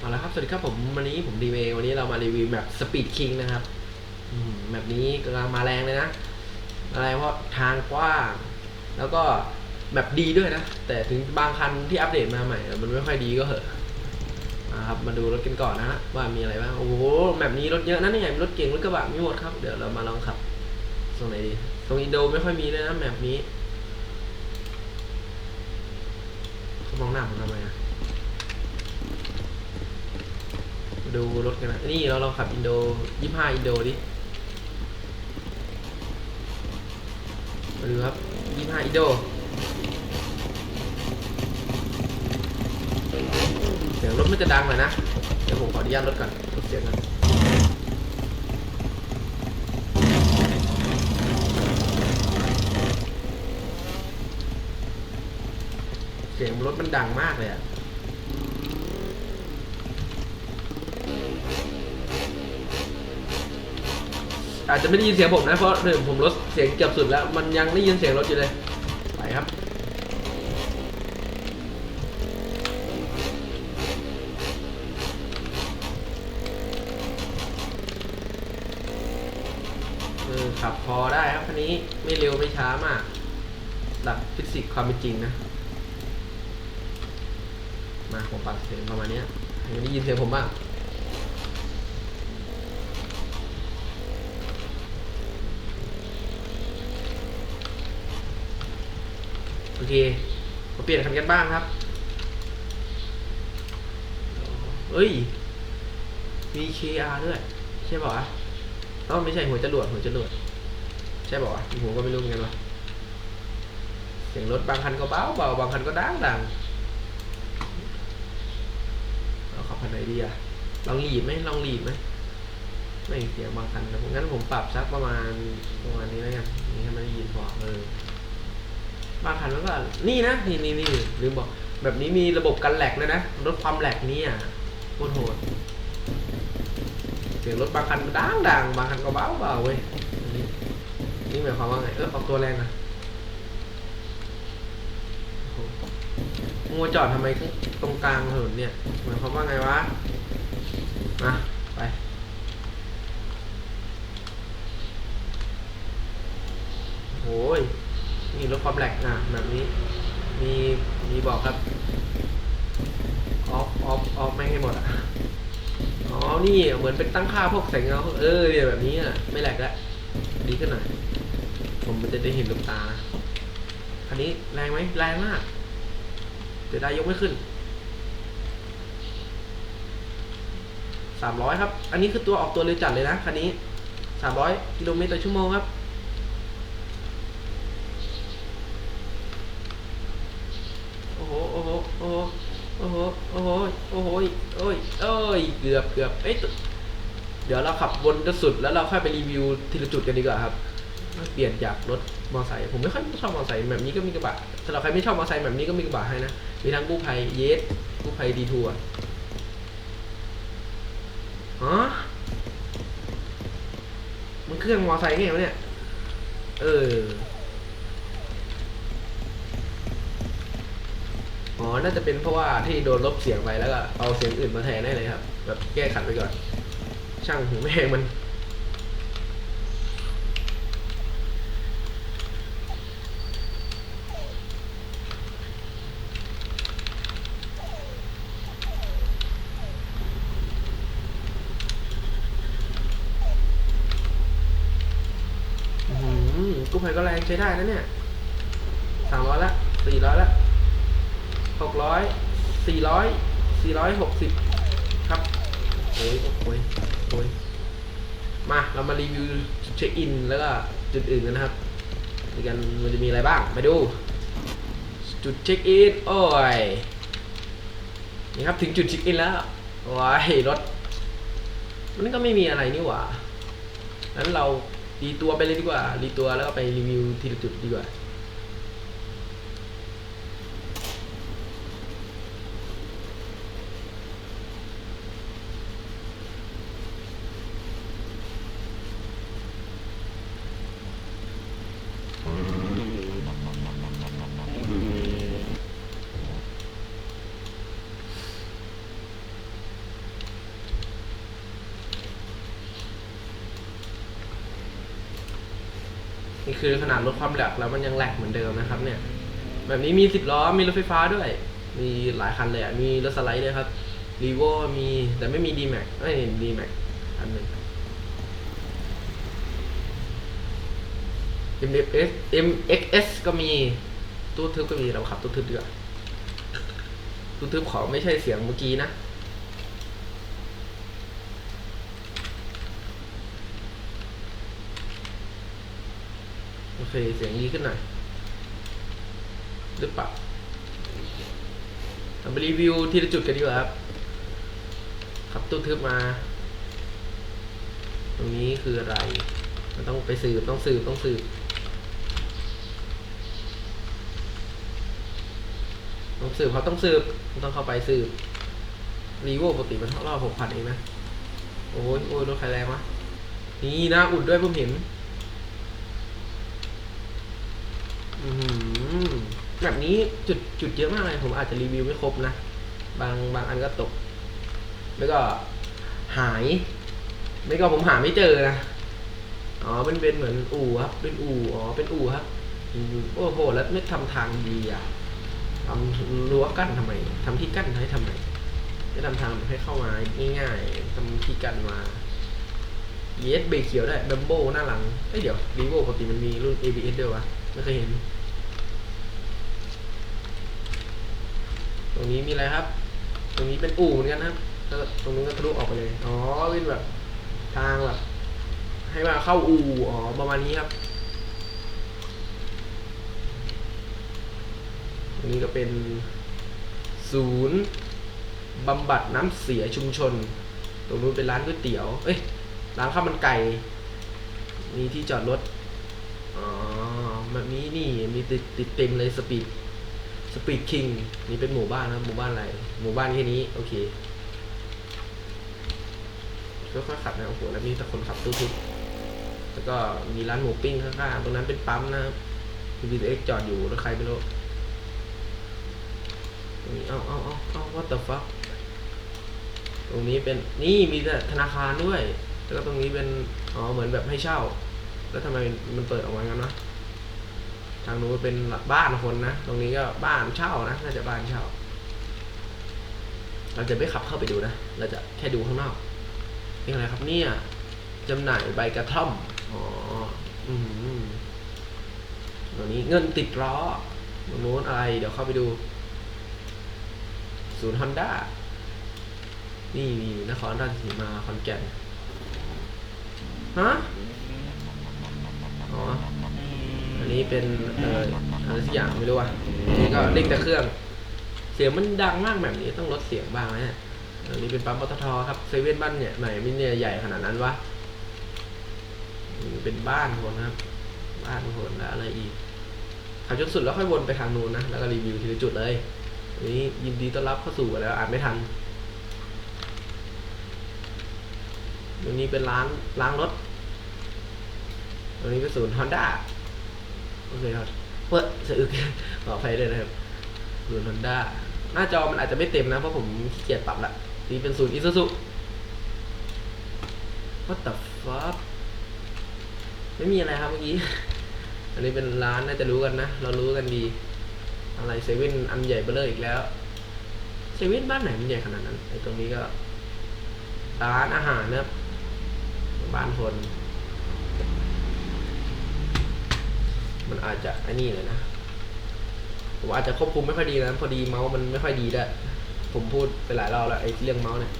เอาละครับสวัสดีครับผมวันนี้ผมดีเมวันนี้เรามารีวิวแบบสปีดคิงนะครับแบบนี้กำลังมาแรงเลยนะมาแรเพราะทางกว้าง แล้วก็แบบดีด้วยนะ แต่ถึงบางคันที่อัปเดตมาใหม่ มันไม่ค่อยดีก็เหอะนะครับมาดูรถกันก่อนนะว่ามีอะไรบ้างโอ้โหแบบนี้รถเยอะนะเนี่ยมีรถเก่งรถกระบะมีหมดครับเดี๋ยวเรามาลองขับตรงไหนดีตรงอินโดไม่ค่อยมีเลยนะแบบนี้เขามองหน้าผมทำไมอะ ดูรถกันนะ นี่เราลองขับอินโดยี่ห้าอินโดดิ มาดูครับยี่ห้าอินโดเสียงรถมันจะดังหน่อยนะ เดี๋ยวผมขออนุญาตรถก่อนเสียงกันเสียงรถมันดังมากเลยอะ อาจจะไม่ได้ยินเสียงผมนะเพราะหนึ่งผมลดเสียงเกือบสุดแล้ว มันยังได้ยินเสียงรถอยู่เลยไปครับเออขับพอได้ครับคันนี้ไม่เร็วไม่ช้ามาก หลักฟิสิกส์ความเป็นจริงนะ มาผมปรับเสียงประมาณนี้ยให้ได้ยินเสียงผมบ้าง เคมาเปลี่ยนคันกันบ้างครับ เอ้ย มี KR ด้วย ใช่ป่าวะเอ้าไม่ใช่หัวจรวดหัวจรวดใช่ป่าวะผมก็ไม่รู้เหมือนกันวะเสียงรถบางคันก็เบาเบาบางคันก็ดังดังเราขับคันไหนดีอะลองหลีดไหมลองหลีดไหมไม่เสียงบางคันนะงั้นผมปรับสักประมาณประมาณนี้แล้วกันนี่ให้มันได้ยินพอเออ บางคันมันก็นี่นะนี่นี่นี่ลืมบอก แบบนี้มีระบบกันแหลกเลยนะลดความแหลกนี่อะโคตรโหดเสียงรถบางคันมันดังดังบางคันก็เบาเบาเว้ยนี่หมายความว่าไงเออออกตัวแรงนะโอ้โหมัวจอดทำไมตรงกลางถนนเนี่ยหมายความว่าไงวะมาไปโอ้ย นี่ลดความแหลกอะแบบนี้ มีมีบอกครับออฟออฟออฟไม่ให้หมดอะอ๋อนี่เหมือนเป็นตั้งค่าพวกแสงเงาเออเนี่ยแบบนี้อะไม่แหลกแล้วดีขึ้นหน่อยผมมันจะได้เห็นลูกตาคันนี้แรงไหมแรงมากเดี๋ยวได้ยกไม่ขึ้นสามร้อยครับ อันนี้คือตัวออกตัวเร็วจัดเลยนะคันนี้สามร้อยกิโลเมตรต่อชั่วโมงครับ โอ้โห โอ้โห โอ้โห โอ้โห โอ้โห โอ้โหโอ้ยเอ้ ยเกือบเกือบเอ้ยเดี๋ยวเราขับวนจนสุดแล้วเราค่อยไปรีวิวทีละจุดกันดีกว่าครับ เปลี่ยนจากรถมอเตอร์ไซค์ผมไม่ค่อยชอบมอเตอร์ไซค์แบบนี้ก็มีกระบะสำหรับใครไม่ชอบมอเตอร์ไซค์แบบนี้ก็มีกระบะให้นะมีทั้งกู้ภัยเยสกู้ภัยดีทัวร์ฮะมันเครื่องมอเตอร์ไซค์ไงวะเนี่ย เออ อ๋อ น่าจะเป็นเพราะว่าที่โดนลบเสียงไปแล้วก็เอาเสียงอื่นมาแทนได้เลยครับ แบบแก้ขัดไปก่อน ช่างหูแม่งมันกู้ภัยก็แรงใช้ได้นะเนี่ยสามร้อยละสี่ร้อยละ หกร้อยสี่ร้อยสี่ร้อยหกสิบครับโอ้ยโอ้ยโอ้ยมา เรามารีวิวจุดเช็คอิน แล้วก็จุดอื่นกันนะครับนี่กันมันจะมีอะไรบ้างไปดู จุดเช็คอิน โอ้ย นี่ครับถึงจุดเช็คอินแล้วว้ายรถ มันก็ไม่มีอะไรนี่หว่างั้นเรารีตัวไปเลยดีกว่า รีตัวแล้วก็ไปรีวิวทีละจุดดีกว่า โนี่ คือขนาดลดความแหลกแล้วมันยังแหลกเหมือนเดิมนะครับ เนี่ย แบบนี้มีสิบล้อมีรถไฟฟ้าด้วย มีหลายคันเลยอะมีรถสไลด์ด้วยครับรีโวมีแต่ไม่มีดีแม็กไม่ดีแม็กอันหนึ่ง MXS MXS ก็มีตู้ทึบก็มีเราขับตู้ทึบดีกว่าตู้ทึบขอไม่ใช่เสียงเมื่อกี้นะ โอเค เสียงดีขึ้นหน่อยหรือเปล่าเราไปรีวิวทีละจุดกันดีกว่าครับ ขับตู้ทึบมา ตรงนี้คืออะไรมันต้องไปสืบต้องสืบต้องสืบ ต้องสืบเขาต้องสืบต้องเข้าไปสืบรีโวปกติมันเท่ารอบหกพันเองนะ โอ้ยโอ้ยรถใครแรงวะนี่นะ อุ่นด้วยผมเห็น อือหือแบบนี้จุดจุดเยอะมากเลย ผมอาจจะรีวิวไม่ครบนะ บางบางอันก็ตก แล้วก็หาย ไม่ก็ผมหาไม่เจอนะ อ๋อเป็นเป็นเหมือนอู่ครับ เป็นอู่ อ๋อ เป็นอู่ครับโอ้โห แล้วไม่ทำทางดีอะทำรั้วกั้นทำไมทำที่กั้นให้ทำไมไม่ทำทางให้เข้ามาง่ายๆทำที่กั้นมา เยสเบเขียวได้ดัมโบหน้าหลังเอ้ยเดี๋ยวรีโวปกติมันมีรุ่น ABS ด้วยวะ ไม่เคยเห็น รงนี้มีอะไรครับ ตรงนี้เป็นอู่เหมือนกันครับตรงนู้นก็ทะลุออกไปเลย อ๋อเป็นแบบทางแบบให้มาเข้าอู่ อ๋อ ประมาณนี้ครับ ตรงนี้ก็เป็น ศูนย์บำบัดน้ำเสียชุมชน ตรงนู้นเป็นร้านก๋วยเตี๋ยว เอ้ย ร้านข้าวมันไก่ มีที่จอดรถ อ๋อแบบนี้นี่ มีติดติดเต็มเลยสปีด สปีดคิงนี่เป็นหมู่บ้านนะหมู่บ้านอะไร หมู่บ้านแค่นี้ โอเคค่อยๆขับนะโอ้โหแล้วมีแต่คนขับตู้ทึบแล้วก็มีร้านหมูปิ้งข้างๆตรงนั้นเป็นปั๊มนะครับมีบีเอ็กจอดอยู่แล้วใครไม่รู้ตรงนี้เอาเอ้าเอาเอา what the fuck ตรงนี้เป็นนี่มีแต่ธนาคารด้วย แล้วก็ตรงนี้เป็นอ๋อเหมือนแบบให้เช่า แล้วทำไมมันเปิดออกมางั้นวะ ทางนู้นเป็นบ้านคนนะ ตรงนี้ก็บ้านเช่านะ น่าจะบ้านเช่า เราจะไม่ขับเข้าไปดูนะ เราจะแค่ดูข้างนอก นี่อะไรครับเนี่ยจำหน่ายใบกระท่อม อ๋อ อืมตรงนี้เงินติดล้อตรงนู้นอะไร เดี๋ยวเข้าไปดู ศูนย์ฮอนด้า นี่นี่นครราชสีมาขอนแก่น ฮะ อ๋อ นนี้เป็นเอ่ออะไรสักอย่างไม่รู้อะนี่ก็เร่งแต่เครื่อง เสียงมันดังมากแบบนี้ต้องลดเสียงบ้างนะเนี่ยอันนี้เป็นปั๊มปตทครับเซเว่นบ้านเนี่ยไหนมิเนี่ยใหญ่ขนาดนั้นวะเป็นบ้านคนครับ บ้านคนแล้วอะไรอีกขับจนสุดแล้วค่อยวนไปทางนู้นนะแล้วก็รีวิวทีละจุดเลยอันนี้ยินดีต้อนรับเข้าสู่แล้วอ่านไม่ทันตรงนี้เป็นร้านล้างรถตรงนี้เป็นศูนย์ฮอนด้า โอเคครับเปิดสะอึกขออภัยด้วยนะครับศูนย์ฮอนด้าหน้าจอมันอาจจะไม่เต็มนะ เพราะผมขี้เกียจปรับละนี่เป็นศูนย์อิซูซุ What the fuck ไม่มีอะไรครับเมื่อกี้ อันนี้เป็นร้านน่าจะรู้กันนะ เรารู้กันดี อะไรเซเว่นอันใหญ่เบ้อเลยอีกแล้วเซเว่นบ้านไหนมันใหญ่ขนาดนั้นไอ้ตรงนี้ก็ ร้านอาหารนะร้านคน มันอาจจะไอ้นี่เลยนะ ผมอาจจะควบคุมไม่ค่อยดีนะพอดีเมาส์มันไม่ค่อยดีด้วยผมพูดไปหลายรอบแล้วไอ้เรื่องเมาส์เนี่ย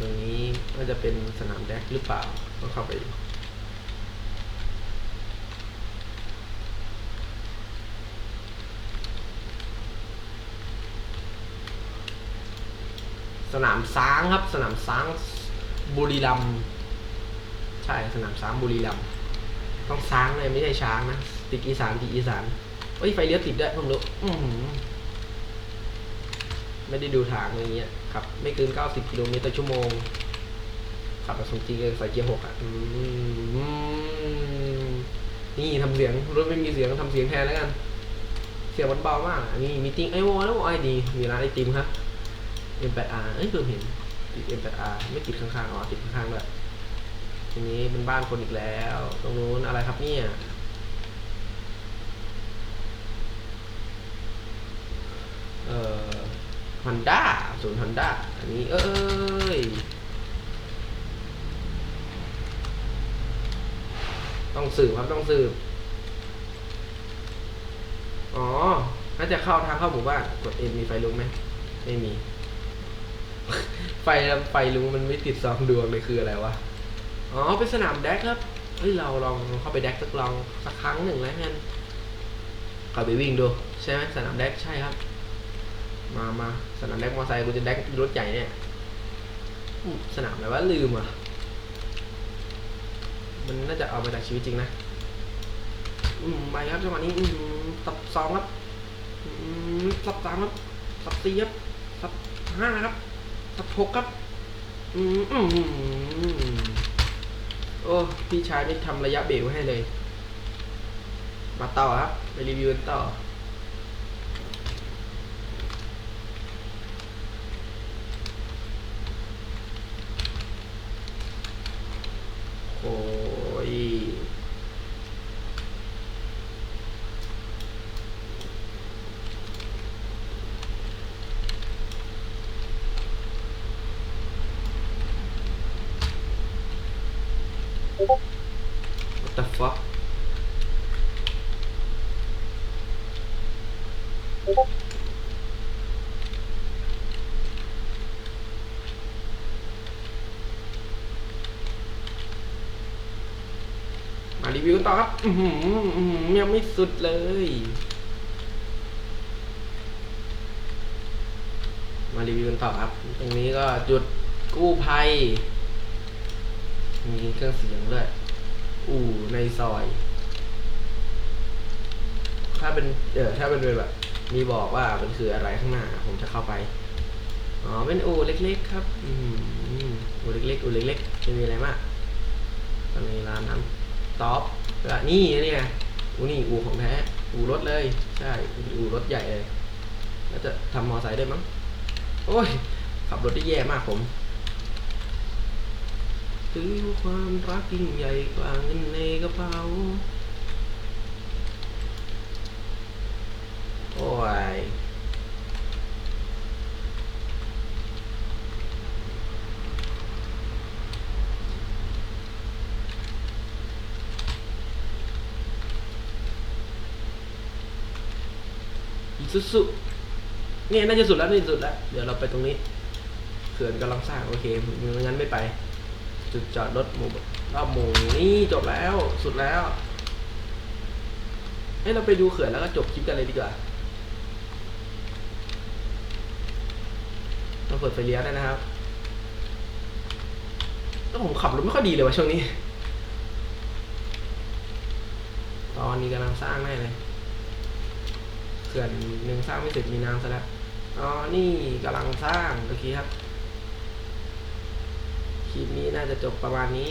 ตรงนี้น่าจะเป็นสนามแดกหรือเปล่าต้องเข้าไปดูสนามซ้างครับ สนามซ้างบุรีรัมใช่สนามซ้างบุรีรัมต้องช้างเลยไม่ใช่ช้างนะ ติดอีสานติดอีสานเอ้ยไฟเลี้ยวติดด้วยเพิ่งรู้อืไม่ได้ดูทางอะไรเงี้ยขับ ไม่เกิน90กิโลเมตรต่อชั่วโมง ขับแบบสมจริงเลยใส่เกียร์หกอะนี่ทำเสียงรถไม่มีเสียงทำเสียงแทนแล้วกัน เสียงมันเบามากอันนี้มีติ้งไอโวแล้วไอดีมีร้านไอติมครับ M8R เอ้ยเพิ่งเห็นติด M8R ไม่ติดข้างๆอ๋อติดข้างๆด้วยทีนี้เป็นบ้านคนอีกแล้ว ตรงนู้นอะไรครับเนี่ย ฮอนด้าศูนย์ฮอนด้าอันนี้เอ้ย ต้องสืบครับต้องสืบ อ๋อ น่าจะเข้าทางเข้าหมู่บ้านกดเอ็นมีไฟลุกไหม ไม่มี ไฟไฟลุงมันไม่ติดสองดวงเลยคืออะไรวะ อ๋อ เป็นสนามแดกครับ เฮ้ย เราลองเข้าไปแดกสักลองสักครั้งหนึ่งแล้วกันเข้าไปวิ่งดู ใช่ไหมสนามแดกใช่ครับ มามาสนามแดกมอเตอร์ไซค์กูจะแดกรถใหญ่เนี่ยอืมสนามอะไรวะลืมอะ มันน่าจะเอามาจากชีวิตจริงนะ อืมไปครับจังหวะนี้อืมสับสองครับอืมสับสามครับสับสี่ครับสับห้าครับสับหกครับอืมอืมอืมโอ้พี่ชายไม่ทำระยะเบรกไว้ให้เลย มาต่อครับไปรีวิวกันต่อ โอ้ย What the fuck มารีวิวต่อครับ อือหืออื้อหือยังไม่สุดเลย มารีวิวต่อครับ ตรงนี้ก็จุดกู้ภัย มีเครื่องเสียงด้วย อู่ในซอย ถ้าเป็นเออถ้าเป็นแบบ มีบอกว่ามันคืออะไรข้างหน้า ผมจะเข้าไป อ๋อ เป็นอู่เล็กๆ ครับ อืมอู่เล็กๆอู่เล็กๆไม่มีอะไรมากตอนนี้ร้านน้ำท็อปแล้วนี่เนี่ยอูนี่อู่ของแท้อู่รถเลย ใช่อู่รถใหญ่เลยแล้วจะทำมอไซค์ได้มั้ง โอ้ย ขับรถได้แย่มากผม ถือความรักยิ่งใหญ่กว่าเงินในกระเป๋า โอ้ยอีซุสุเนี่ยน่าจะสุดแล้วนี่สุดแล้ว เดี๋ยวเราไปตรงนี้เขื่อนกำลังสร้างโอเคงั้นไม่ไป จุดจอดรถหมู่รอบหมู่นี่จบแล้วสุดแล้วเอ้เราไปดูเขื่อนแล้วก็จบคลิปกันเลยดีกว่าเราเปิดไฟเลี้ยวได้นะครับแล้วผมขับรถไม่ค่อยดีเลยว่ะช่วงนี้ ตอนนี้กำลังสร้างแน่เลยเขื่อนหนึ่งสร้างไม่เสร็จมีน้ำซะแล้วอ๋อนี่กำลังสร้างโอเคครับ คลิปนี้น่าจะจบประมาณนี้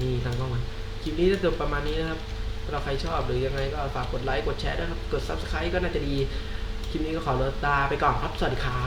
นี่ทางกล้องมันคลิปนี้จะจบประมาณนี้นะครับเราใครชอบหรือยังไงก็ฝากกดไลค์กดแชร์ด้วยครับ กด subscribe ก็น่าจะดี คลิปนี้ก็ขอลาไปก่อนครับ สวัสดีครับ